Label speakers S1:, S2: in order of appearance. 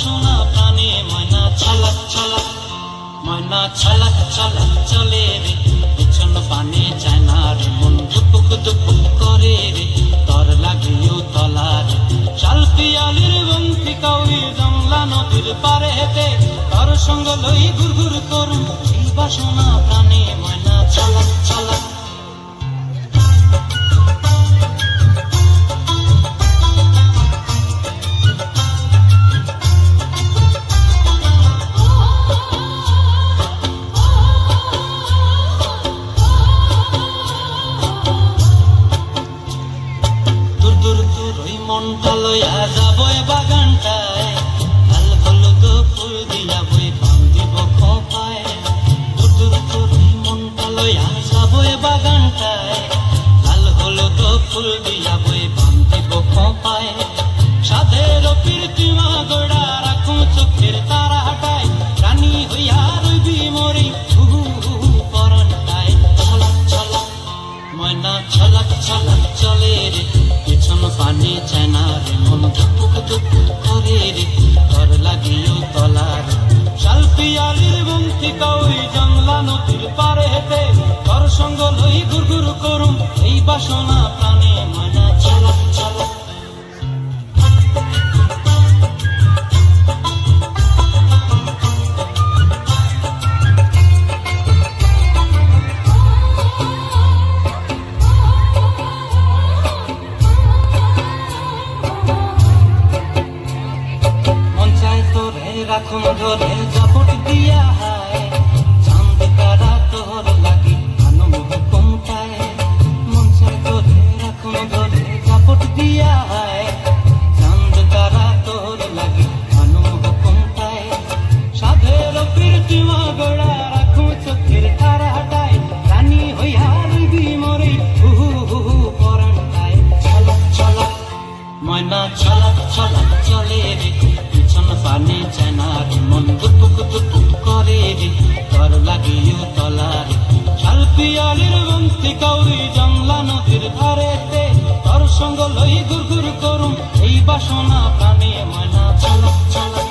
S1: সোনা প্রাণে ময়না ছলক ছলক ময়না ছলক ছলক চলে রে। পিছন পানে চায় না রে, মন দুপুক দুপুক করে রে। তর লাগে তলা রে। শালপিয়ালির বংশী কাউরি জংলা নদীর পারে হেতে তর সঙ্গ লই ঘুর ঘুর করু বাসনা প্রাণ। দূর ভালোয়া যাব বাগানটায়। লাল হলুদ ফুল দিয়া বই পান দিব খোপায়। দূর দূর দূর ওই মনটা লইয়া যাব বাগানটায়। লাল হলুদ ফুল দিয়া বই পান দিব খোপায়। সাধের প্রীতিমা গোড়া চেনা রে, মন ধুপুক ধুপুক করে তলা রে। শাল পিয়ালির বন্তি জংলা নদীর পারে হেতে ঘর সঙ্গ লই ঘুর করুম, এই বাসনা প্রাণে ময়না ছলক রাখুন ধরে জাপট দিয়া হায়। পিয়ালির বংশী কাউরি জংলা নদীর ধারেতে, তর সঙ্গ লই গুর গুর করুম, এই বাসনা প্রাণে মানা ছলক ছলক